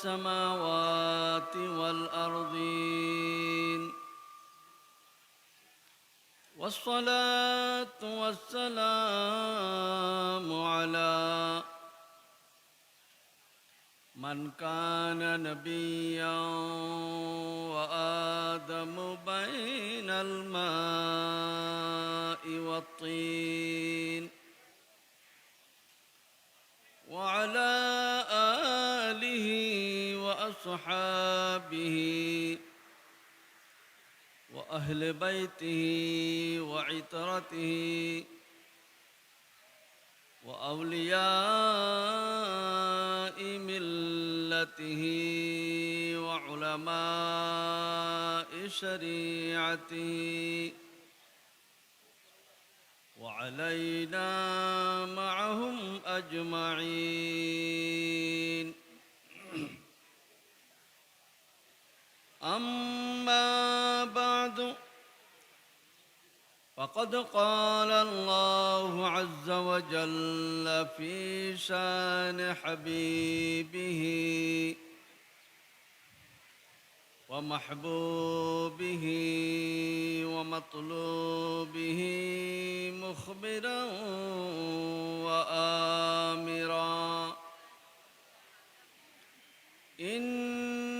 السماوات والأرضين. والصلاة والسلام على من كان نبيا وآدم بين الماء والطين. وعلى وأصحابه وأهل بيته وعترته وأولياء ملته وعلماء شريعته وعلينا معهم أجمعين أما بعد فقد قال الله عز وجل في شان حبيبه ومحبوبه ومطلوبه مخبرا وآمرا. إن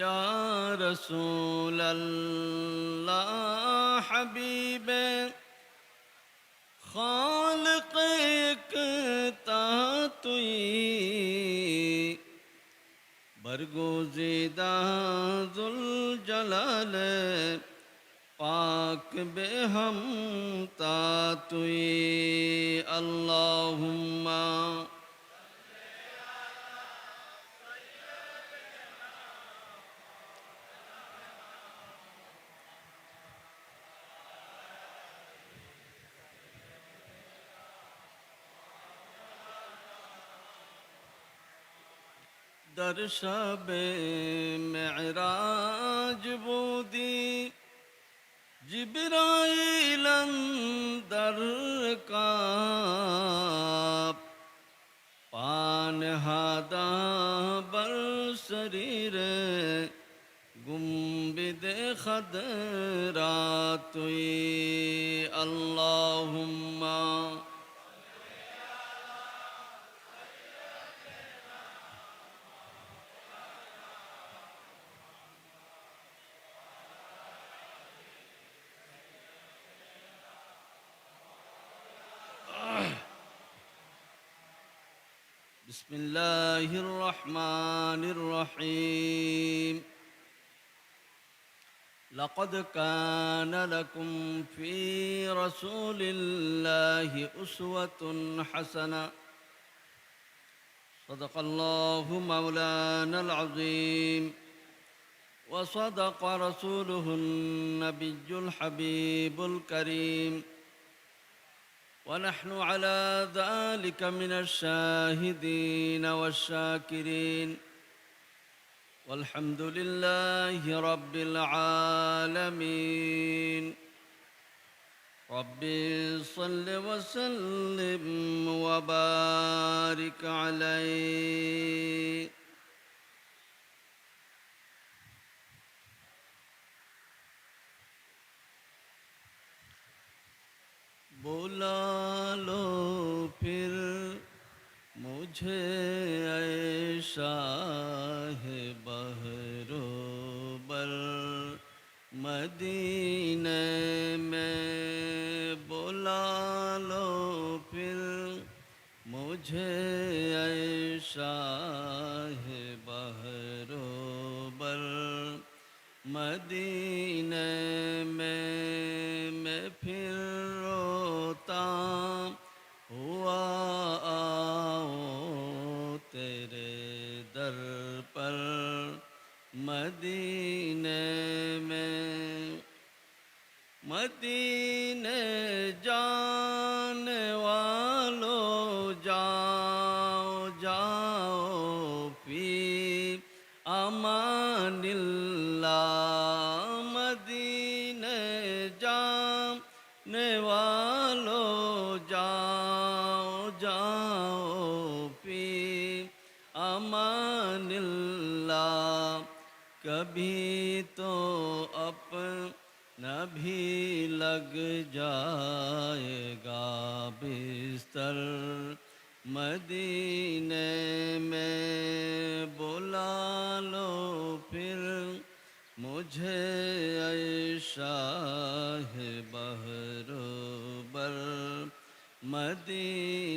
یا رسول اللہ حبیب خالق تا توی برگوزیدہ ذل جلال پاک بے ہم تا توی اللہم در شب معراج بودی جبرائیل در کاب پان هادا بر شریر گنبد خدراتوی اللهم بسم الله الرحمن الرحيم. لقد كان لكم في رسول الله أسوة حسنة. صدق الله مولانا العظيم. وصدق رسوله النبي الحبيب الكريم. ونحن على ذلك من الشاهدين والشاكرين. والحمد لله رب العالمين. رب صل وسلم وبارك عليه. बुला लो फिर मुझे ऐसा है बहरोबर मदीने में बुला लो फिर मुझे ऐसा है बहरोबर मदीने में मदीने में मदीने जाने भी लग जाएगा बिस्तर मदीने में बुला लो फिर मुझे ऐसा है बहरोबर मदीने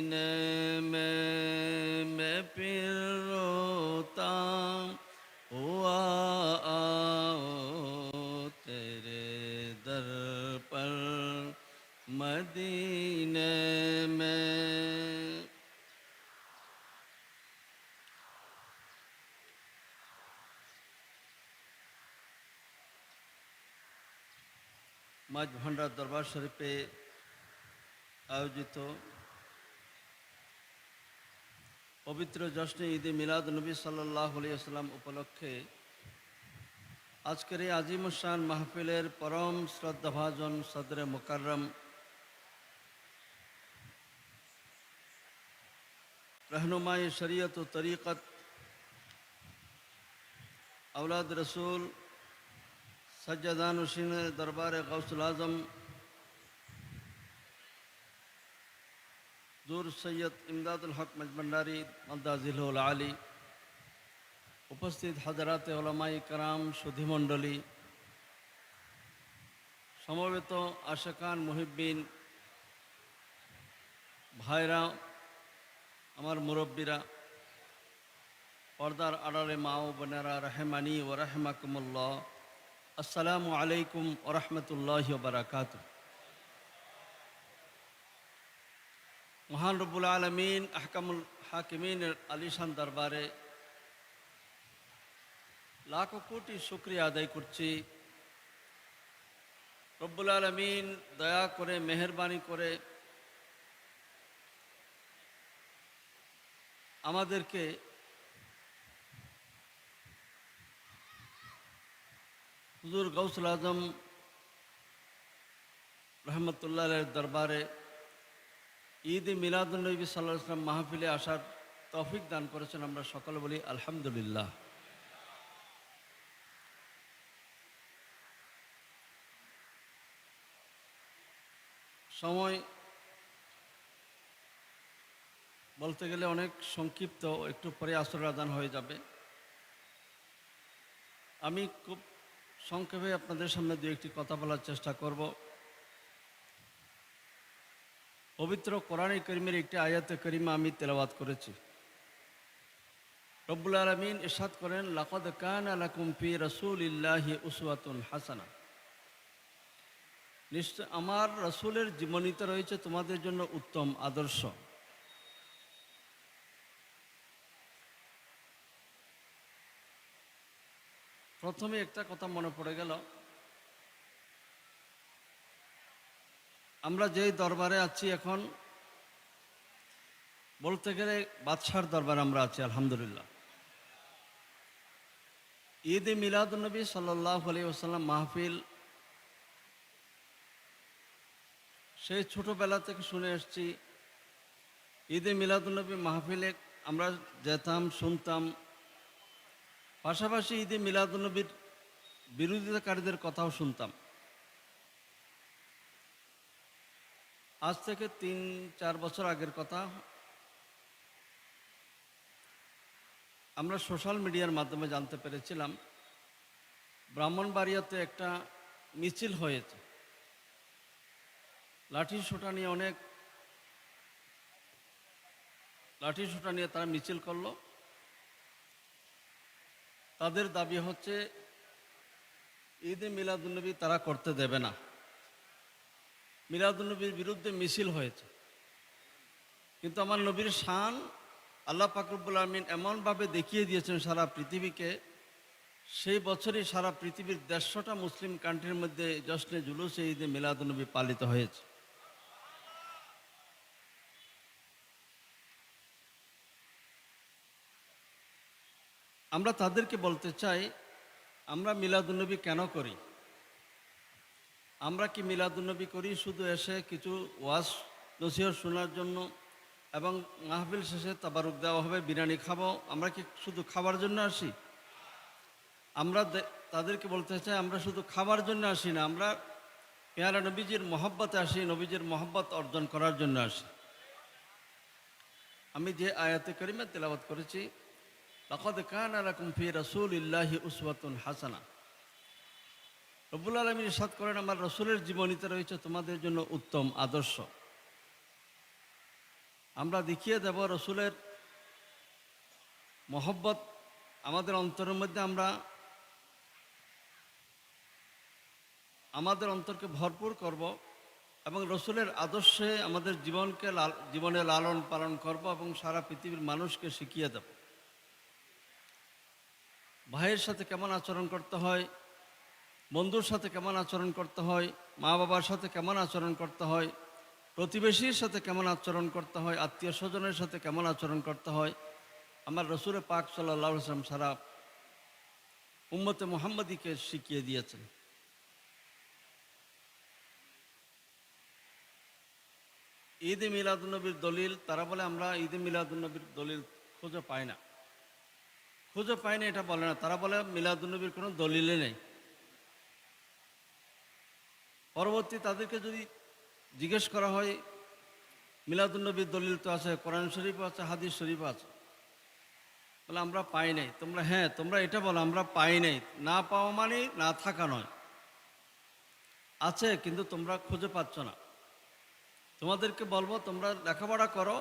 مدینہ মাঝ দরবার শরীফে আয়োজিত পবিত্র জশ্নে ঈদে মিলাদ নবী সাল্লাহ আলিয়াল্লাম উপলক্ষে আজকের এই আজিমুসান মাহফিলের পরম শ্রদ্ধাভাজন সদরে মোকাররম रहनुमाई शरीयत व तरीक़त औलाद रसूल सज्जदान हुसैन दरबार गौसुल आजम दूर सैयद इमदादुल हक मजमंडारी मद्दाजिल आली উপস্থিত হাজারাতে ওলামাই কারাম সুধীমণ্ডলী সমবেত আশাকান মুহিব্বিন ভাইরা আমার মুরব্বীরা, পর্দার আড়ালে মা ও বোনেরা, রাহেমানি ও রাহেমাকুমুল্লাহ, আসসালামু আলাইকুম ও রহমতুল্লাহ বারাকাত মহান রব্বুল আলমিন, আহকামুল হাকিমিনের আলিশান দরবারে লাখো কোটি শুক্রিয়া আদায় করছি। রব্বুল আলমিন, দয়া করে, মেহরবানি করে আমাদেরকে হুজুর গৌসুল আজম রহমতুল্লাহ দরবারে ঈদ মিলাদুলনবী সাল্লাহ ইসলাম মাহফিলে আসার তফিক দান করেছেন আমরা সকলে বলি আলহামদুলিল্লাহ। সময় বলতে গেলে অনেক সংক্ষিপ্ত, একটু পরে আসর আদান হয়ে যাবে। আমি খুব সংক্ষেপে আপনাদের সামনে দু একটি কথা বলার চেষ্টা করব। পবিত্র কোরআনে করিমের একটি আয়াতে করিমা আমি তেলাবাদ করেছি। রব্বুল আলমিন ইরশাদ করেন, লাকদ কান আলাকুম ফি রসুল ইল্লাহি উসওয়াতুন হাসানা। নিশ্চয় আমার রসুলের জীবনীতে রয়েছে তোমাদের জন্য উত্তম আদর্শ। প্রথমে একটা কথা মনে পড়ে গেল। আমরা যেই দরবারে আছি এখন, বলতে গেলে বাদশার দরবারে আমরা আছি, আলহামদুলিল্লাহ। ঈদ এ মিলাদুলনবী সাল্লাহ ওসাল্লাম মাহফিল সেই ছোটোবেলা থেকে শুনে এসছি। ঈদে মিলাদুলনবী মাহফিলে আমরা যেতাম, শুনতাম পাশাপাশি ঈদে মিলাদুলনবীর বিরোধিতাকারীদের কথাও শুনতাম। আজ থেকে তিন, চার বছর আগের কথা। আমরা সোশ্যাল মিডিয়ার মাধ্যমে জানতে পেরেছিলাম, ব্রাহ্মণবাড়িয়াতে একটা মিছিল হয়েছে। লাঠি সোটা নিয়ে অনেক, লাঠি সুটা নিয়ে তারা মিছিল করল। তাদের দাবি হচ্ছে, ঈদে মিলাদুন্নবী তারা করতে দেবে না। মিলাদুন্নবীর বিরুদ্ধে মিছিল হয়েছে। কিন্তু আমার নবীর শান আল্লাহ পাকরবুল আলমিন এমনভাবে দেখিয়ে দিয়েছেন সারা পৃথিবীকে, সেই বছরই সারা পৃথিবীর দেড়শোটা মুসলিম কান্ট্রির মধ্যে জশ্নে জুলুসে ঈদে মিলাদুন্নবী পালিত হয়েছে। আমরা তাদেরকে বলতে চাই, আমরা মিলাদুন্নবী কেন করি? আমরা কি মিলাদুন্নবী করি শুধু এসে কিছু ওয়াজ নসিহত শোনার জন্য এবং মাহফিল শেষে তাবারুক দেওয়া হবে, বিরিয়ানি খাব? আমরা কি শুধু খাবার জন্য আসি? আমরা তাদেরকে বলতে চাই, আমরা শুধু খাবার জন্য আসি না, আমরা পেয়ারা নবীজির মহব্বতে আসি, নবীজির মহব্বত অর্জন করার জন্য আসি। আমি যে আয়াতে করিমে তেলাওয়াত করেছি লকদ কান আলাকুম ফি উসওয়াতুন হাসানা। রব্বুল করেন, আমার রসুলের জীবনীতে রয়েছে তোমাদের জন্য উত্তম আদর্শ। আমরা দেখিয়ে দেব রসুলের মহব্বত, আমাদের অন্তরের মধ্যে আমরা আমাদের অন্তরকে ভরপুর করব এবং রসুলের আদর্শে আমাদের জীবনকে জীবনে লালন পালন করব এবং সারা পৃথিবীর মানুষকে শিখিয়ে দেব। ভাইয়ের সাথে কেমন আচরণ করতে হয়? বন্ধুর সাথে কেমন আচরণ করতে হয়? মা বাবার সাথে কেমন আচরণ করতে হয়? প্রতিবেশীর সাথে কেমন আচরণ করতে হয়? আত্মীয় স্বজনের সাথে কেমন আচরণ করতে হয়? আমার রসুরে পাক সাল্লাহ আসলাম সারা উম্মতে মোহাম্মদীকে শিখিয়ে দিয়েছেন। ঈদে মিলাদুন্নবীর দলিল, তারা বলে আমরা ঈদে মিলাদুন্নবীর দলিল খুঁজে পাই না। খুঁজে পাই না এটা বলে না। তারা বলে মিলাদুন্নবীর কোনো দলিলে নেই। পরবর্তী তাদেরকে যদি জিজ্ঞেস করা হয় মিলাদুন্নবীর দলিল তো আছে, কোরআন শরীফ আছে, হাদিস শরীফ আছে। বলে, আমরা পাই নাই। তোমরা হ্যাঁ তোমরা এটা বলো, আমরা পাই নাই। না পাওয়া মানে না থাকা নয়। আছে, কিন্তু তোমরা খুঁজে পাচ্ছ না। তোমাদেরকে বলব, তোমরা লেখাপড়া করো,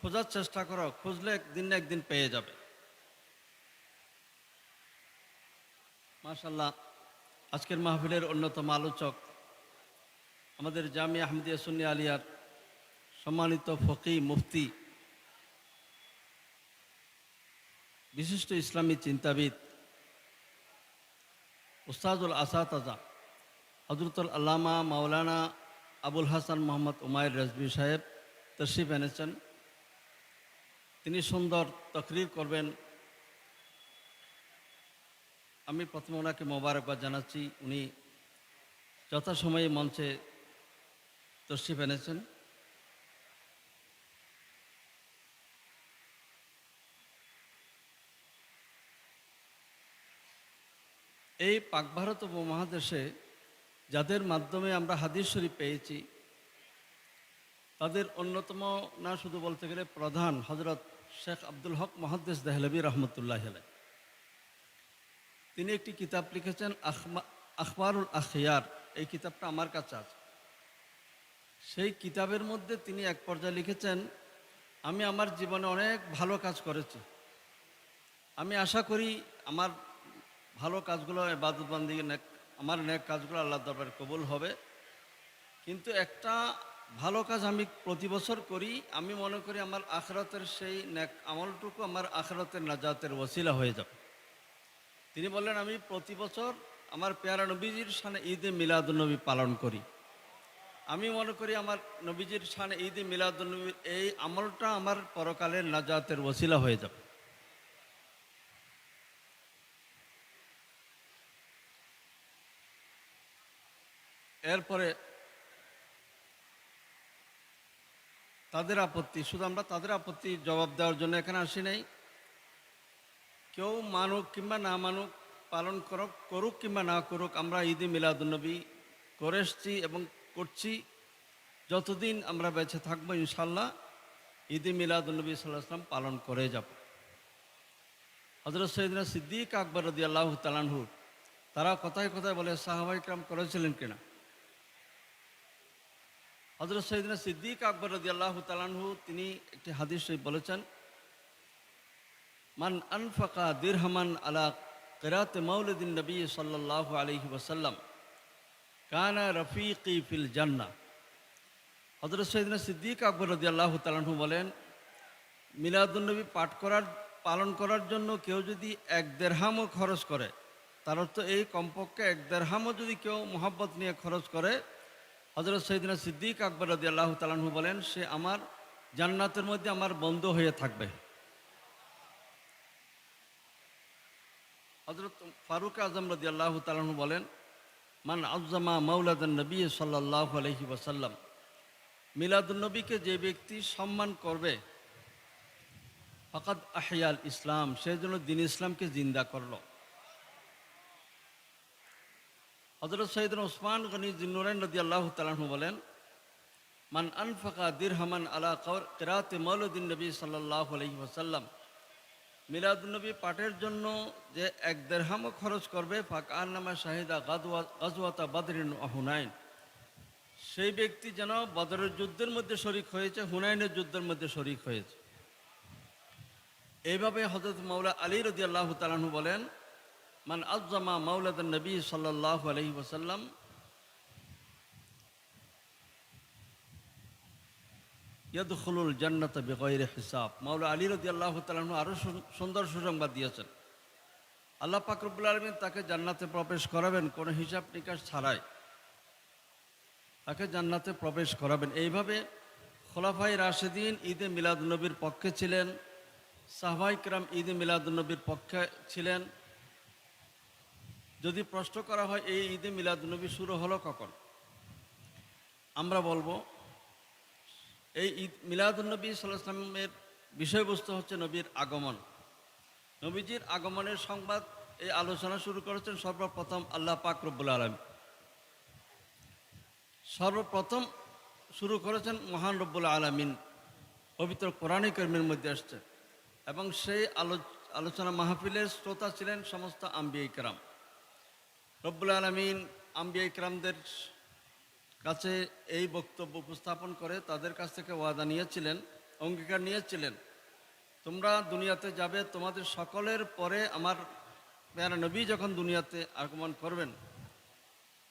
খোঁজার চেষ্টা করো, খুঁজলে একদিন না একদিন পেয়ে যাবে। মাশাল্লাহ আজকের মাহফিলের অন্যতম আলোচক আমাদের জামি আহমদিয়া সুন্নি আলিয়ার সম্মানিত ফকি মুফতি, বিশিষ্ট ইসলামী চিন্তাবিদ উস্তাজুল আসাতাজা হজরতুল আল্লামা মাওলানা আবুল হাসান মোহাম্মদ উমায়ের রাজবি সাহেব তশরিফ এনেছেন। তিনি সুন্দর তকরির করবেন। আমি প্রথমে ওনাকে মোবারকবাদ জানাচ্ছি। উনি যথাসময়ে মঞ্চে তশরিফ এনেছেন। এই পাক ভারত উপমহাদেশে যাদের মাধ্যমে আমরা হাদিস শরীফ পেয়েছি, তাদের অন্যতম না শুধু বলতে গেলে প্রধান হজরত শেখ আব্দুল হক মহাদ্দেশ দেহলবী রহমতুল্লাহ আলাই তিনি একটি কিতাব লিখেছেন আখবারুল আখিয়ার। এই কিতাবটা আমার কাছে আছে। সেই কিতাবের মধ্যে তিনি এক পর্যায়ে লিখেছেন, আমি আমার জীবনে অনেক ভালো কাজ করেছি। আমি আশা করি আমার ভালো কাজগুলো এবাদতবান্দি নেক আমার নেক কাজগুলো আল্লাহ দরবারে কবুল হবে। কিন্তু একটা ভালো কাজ আমি প্রতি বছর করি, আমি মনে করি আমার আখরাতের সেই নেক আমলটুকু আমার আখরাতের নাজাতের ওসিলা হয়ে যাবে। তিনি বললেন, আমি প্রতি বছর আমার পেয়ারা নবীজির সানে ঈদে মিলাদুলনবী পালন করি। আমি মনে করি আমার নবীজির সানে ঈদে মিলাদুলনবীর এই আমলটা আমার পরকালের নাজাতের ওসিলা হয়ে যাবে। এরপরে তাদের আপত্তি, শুধু আমরা তাদের আপত্তি জবাব দেওয়ার জন্য এখানে আসি নাই। কেউ মানুক কিংবা না মানুক, পালন করুক করুক কিংবা না করুক, আমরা ঈদে মিলাদুন্নবী করে এসছি এবং করছি। যতদিন আমরা বেঁচে থাকব ইনশাল্লাহ ঈদে মিলাদুন্নবী সাল্লাহ আসলাম পালন করে যাব। হজরত সৈদিনা সিদ্দিক আকবর রদি আল্লাহ তালানহু তারা কথায় কথায় বলে সাহাবাইকরাম করেছিলেন কিনা? হজরত সৈদিনা সিদ্দিক আকবর রদি আল্লাহ তালানহু তিনি একটি হাদিস বলেছেন মান আনফাকা দিরহমান আলা কেরাত মৌলুদ্দিন নবী সাল্লাহ আলহি ওসাল্লাম কানা রফিকি ফিল জান্না। হজরত সৈদিন সিদ্দিক আকবর রদি আল্লাহ তালাহু বলেন মিলাদুলনবী পাঠ করার, পালন করার জন্য কেউ যদি এক দেড়হামও খরচ করে, তার অর্থ এই কমপক্ষে এক দেড়হামও যদি কেউ মোহাব্বত নিয়ে খরচ করে হজরত সৈদিনা সিদ্দিক আকবর রদি আল্লাহ তালাহু বলেন, সে আমার জান্নাতের মধ্যে আমার বন্ধ হয়ে থাকবে। হজরত ফারুক আজম রদি আল্লাহ তালাহু বলেন, মান আজ্জামা মৌলাদান নবী সাল্লাহ আলহি ওসাল্লাম মিলাদুলনবীকে যে ব্যক্তি সম্মান করবে, ফকাদ আহিয়াল ইসলাম সেই জন্য দিন ইসলামকে জিন্দা করল। হজরত সৈয়দ ওসমান গনি জিন্নুরাইন রদি আল্লাহ তালাহু বলেন, মান আনফাকা দিরহমান আলা কেরাতে মৌলুদ্দিন নবী সাল্লাহ আলহি ওসাল্লাম মিলাদুলনবী পাঠের জন্য যে এক দেড়হামও খরচ করবে, ফাঁক আন্নামা শাহিদা গাজুয়া গাজুয়াতা বাদরিন হুনাইন। সেই ব্যক্তি যেন বদরের যুদ্ধের মধ্যে শরিক হয়েছে, হুনাইনের যুদ্ধের মধ্যে শরিক হয়েছে। এইভাবে হজরত মাওলা আলী রদি আল্লাহ তালাহু বলেন, মান আজ্জামা মাওলাদ নবী সাল্লাহ আলহি ওসাল্লাম ইয়াদুল জান্নাত বেগৈর হিসাব। মাওলা আলী রদি আল্লাহ তালাহু আরও সুন্দর সুসংবাদ দিয়েছেন। আল্লাহ পাকরবুল আলমিন তাকে জান্নাতে প্রবেশ করাবেন, কোনো হিসাব নিকাশ ছাড়াই। তাকে জান্নাতে প্রবেশ করাবেন। এইভাবে খোলাফাই রাশেদিন ঈদে মিলাদুলনবীর পক্ষে ছিলেন সাহবাই কিরাম ঈদে মিলাদুলনবীর পক্ষে ছিলেন। যদি প্রশ্ন করা হয়, এই ঈদে মিলাদুলনবী শুরু হলো কখন? আমরা বলব এই ঈদ মিলাদুলনবী সাল্লামের বিষয়বস্তু হচ্ছে নবীর আগমন। নবীজির আগমনের সংবাদ, এই আলোচনা শুরু করেছেন সর্বপ্রথম আল্লাহ পাক রব্বুল আলম সর্বপ্রথম শুরু করেছেন মহান রব্বুল আলমিন। পবিত্র কোরআনী কর্মীর মধ্যে আসছে এবং সেই আলো, আলোচনা মাহফিলের শ্রোতা ছিলেন সমস্ত আম্বিয়া ইকরাম রব্বুল আলমিন আম্বিয়া ইকরামদের কাছে এই বক্তব্য উপস্থাপন করে তাদের কাছ থেকে ওয়াদা নিয়েছিলেন, অঙ্গীকার নিয়েছিলেন। তোমরা দুনিয়াতে যাবে, তোমাদের সকলের পরে আমার প্যারা নবী যখন দুনিয়াতে আগমন করবেন,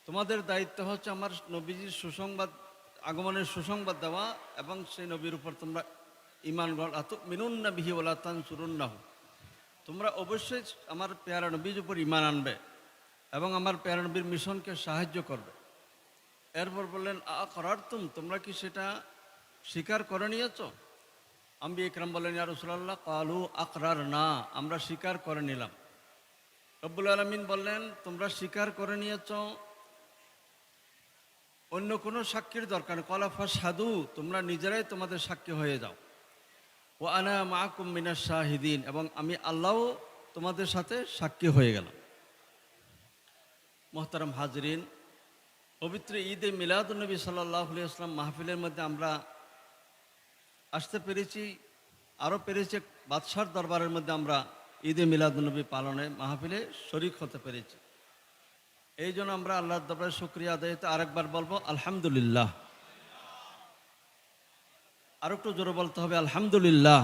তোমাদের দায়িত্ব হচ্ছে আমার নবীজির সুসংবাদ, আগমনের সুসংবাদ দেওয়া এবং সেই নবীর উপর তোমরা ইমান মিনুন না বিহি ওলা তান সুরুন না তোমরা অবশ্যই আমার পেয়ারা নবীর উপর ইমান আনবে এবং আমার পেয়ারা নবীর মিশনকে সাহায্য করবে। এরপর বললেন, আ করার তুম তোমরা কি সেটা স্বীকার করে নিয়েছ আম্বি ইকরাম বললেন, ইয়া রসুল্লাহ কালু আকরার না আমরা স্বীকার করে নিলাম। রব্বুল আলমিন বললেন, তোমরা স্বীকার করে নিয়েছ অন্য কোনো সাক্ষীর দরকার কলাফা সাধু তোমরা নিজেরাই তোমাদের সাক্ষী হয়ে যাও। ও আনা মাহকুম মিনা শাহিদিন, এবং আমি আল্লাহও তোমাদের সাথে সাক্ষী হয়ে গেলাম। মোহতারাম হাজরিন পবিত্র ঈদে মিলাদুলনবী সাল্লাহ আসলাম মাহফিলের মধ্যে আমরা আসতে পেরেছি, আরও পেরেছি, বাদশার দরবারের মধ্যে আমরা ঈদে মিলাদুলনবী পালনে মাহফিলে শরিক হতে পেরেছি। এই জন্য আমরা আল্লাহর দরবারে শুক্রিয়া আদায়তে আরেকবার বলব, আলহামদুলিল্লাহ। আর একটু জোরে বলতে হবে, আলহামদুলিল্লাহ।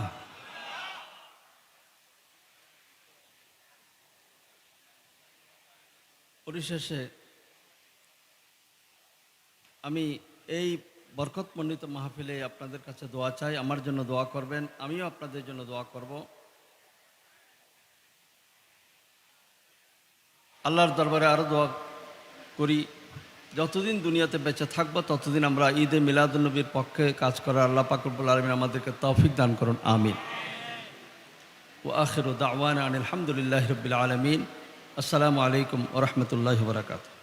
পরিশেষে আমি এই বরকতমণ্ডিত মাহফিলে আপনাদের কাছে দোয়া চাই, আমার জন্য দোয়া করবেন, আমিও আপনাদের জন্য দোয়া করব। আল্লাহর দরবারে আরও দোয়া করি, যতদিন দুনিয়াতে বেঁচে থাকব, ততদিন আমরা ঈদে মিলাদুলনবীর পক্ষে কাজ করার আল্লাহ পাকুরবুল আলমিন আমাদেরকে তৌফিক দান করুন, আমিন। ও আখির দাওয়ান আলহামদুলিল্লাহ রবিল আলমিন, আসসালামু আলাইকুম ওরহমতুল্লাহ বরাকাতু